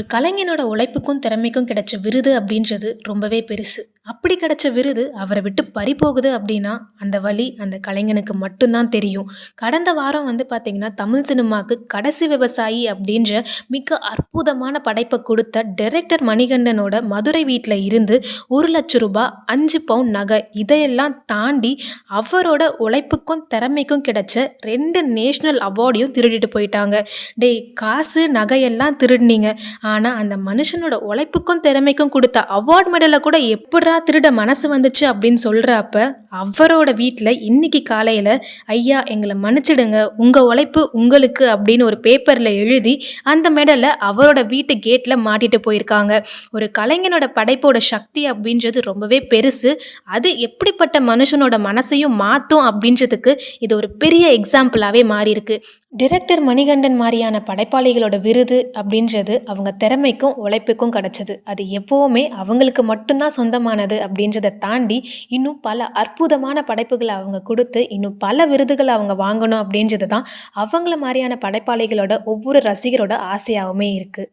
ஒரு கலைஞனோட உழைப்புக்கும் திறமைக்கும் கிடைச்ச விருது அப்படின்றது ரொம்பவே பெருசு. அப்படி கிடைச்ச விருது அவரை விட்டு பறி போகுது அப்படின்னா அந்த வழி அந்த கலைஞனுக்கு மட்டும்தான் தெரியும். கடந்த வாரம் வந்து பார்த்திங்கன்னா தமிழ் சினிமாவுக்கு கடைசி விவசாயி அப்படின்ற மிக அற்புதமான படைப்பை கொடுத்த டைரக்டர் மணிகண்டனோட மதுரை வீட்டில் இருந்து ஒரு லட்ச ரூபாய் அஞ்சு பவுன் நகை இதையெல்லாம் தாண்டி அவரோட உழைப்புக்கும் திறமைக்கும் கிடைச்ச ரெண்டு நேஷ்னல் அவார்டையும் திருடிட்டு போயிட்டாங்க. டேய் காசு நகையெல்லாம் திருடினீங்க. ஆனால் அந்த மனுஷனோட உழைப்புக்கும் திறமைக்கும் கொடுத்த அவார்ட் மெடலை கூட எப்படி திருட மனசு வந்துச்சு அப்படின்னு சொல்கிறப்ப அவரோட வீட்டில் இன்னைக்கு காலையில் ஐயா எங்களை மன்னிச்சிடுங்க. உங்கள் உழைப்பு உங்களுக்கு அப்படின்னு ஒரு பேப்பரில் எழுதி அந்த மெடலை அவரோட வீட்டு கேட்டில் மாட்டிட்டு போயிருக்காங்க. ஒரு கலைஞனோட படைப்போட சக்தி அப்படின்றது ரொம்பவே பெருசு. அது எப்படிப்பட்ட மனுஷனோட மனசையும் மாற்றும் அப்படின்றதுக்கு இது ஒரு பெரிய எக்ஸாம்பிளாகவே மாறியிருக்கு. டிரெக்டர் மணிகண்டன் மாதிரியான படைப்பாளிகளோட விருது அப்படின்றது அவங்க திறமைக்கும் உழைப்புக்கும் கிடச்சிது. அது எப்போவுமே அவங்களுக்கு மட்டும்தான் சொந்தமானது அப்படின்றத தாண்டி இன்னும் பல அற்புதமான படைப்புகளை அவங்க கொடுத்து இன்னும் பல விருதுகளை அவங்க வாங்கணும் அப்படின்றது தான் அவங்கள மாதிரியான படைப்பாளிகளோட ஒவ்வொரு ரசிகரோட ஆசையாகவுமே இருக்குது